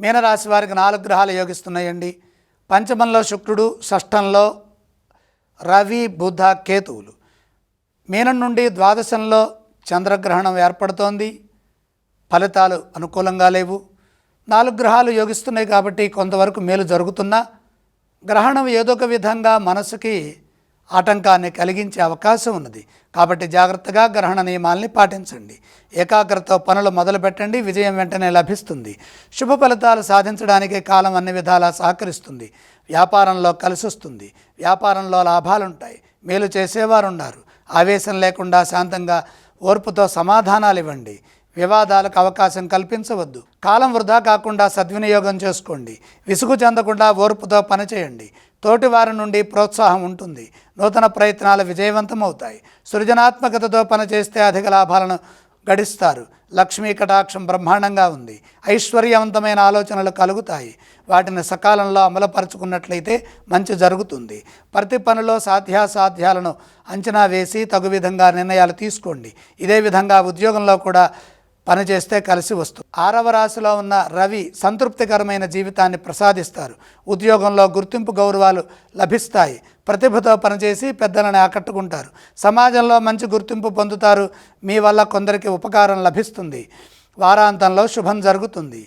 మీనరాశి వారికి నాలుగు గ్రహాలు యోగిస్తున్నాయండి. పంచమంలో శుక్రుడు షష్టంలో రవి బుధ కేతువులు. మీనం నుండి ద్వాదశంలో చంద్రగ్రహణం ఏర్పడుతోంది. ఫలితాలు అనుకూలంగా లేవు. నాలుగు గ్రహాలు యోగిస్తున్నాయి కాబట్టి కొంతవరకు మేలు జరుగుతున్నా. గ్రహణం ఏదో ఒక విధంగా మనసుకి ఆటంకాన్ని కలిగించే అవకాశం ఉన్నది. కాబట్టి జాగ్రత్తగా గ్రహణ నియమాల్ని పాటించండి. ఏకాగ్రత పనులు మొదలుపెట్టండి. విజయం వెంటనే లభిస్తుంది. శుభ ఫలితాలు సాధించడానికి కాలం అన్ని విధాలా సహకరిస్తుంది. వ్యాపారంలో కలిసొస్తుంది. వ్యాపారంలో లాభాలుంటాయి. మేలు చేసేవారు ఉన్నారు ఆవేశం లేకుండా శాంతంగా ఓర్పుతో సమాధానాలు ఇవ్వండి. వివాదాలకు అవకాశం కల్పించవద్దు. కాలం వృధా కాకుండా సద్వినియోగం చేసుకోండి. విసుగు చెందకుండా ఓర్పుతో పనిచేయండి. తోటి వారి నుండి ప్రోత్సాహం ఉంటుంది. నూతన ప్రయత్నాలు విజయవంతమవుతాయి. సృజనాత్మకతతో పనిచేస్తే అధిక లాభాలను గడిస్తారు. లక్ష్మీ కటాక్షం బ్రహ్మాండంగా ఉంది. ఐశ్వర్యవంతమైన ఆలోచనలు కలుగుతాయి. వాటిని సకాలంలో అమలుపరుచుకున్నట్లయితే మంచి జరుగుతుంది. ప్రతి పనిలో సాధ్యాసాధ్యాలను అంచనా వేసి తగు విధంగా నిర్ణయాలు తీసుకోండి. ఇదే విధంగా ఉద్యోగంలో కూడా పనిచేస్తే కలిసి వస్తుంది. ఆరవ రాశిలో ఉన్న రవి సంతృప్తికరమైన జీవితాన్ని ప్రసాదిస్తారు. ఉద్యోగంలో గుర్తింపు గౌరవాలు లభిస్తాయి. ప్రతిభతో పనిచేసి పెద్దలను ఆకట్టుకుంటారు. సమాజంలో మంచి గుర్తింపు పొందుతారు. మీ వల్ల కొందరికి ఉపకారం లభిస్తుంది. వారాంతంలో శుభం జరుగుతుంది.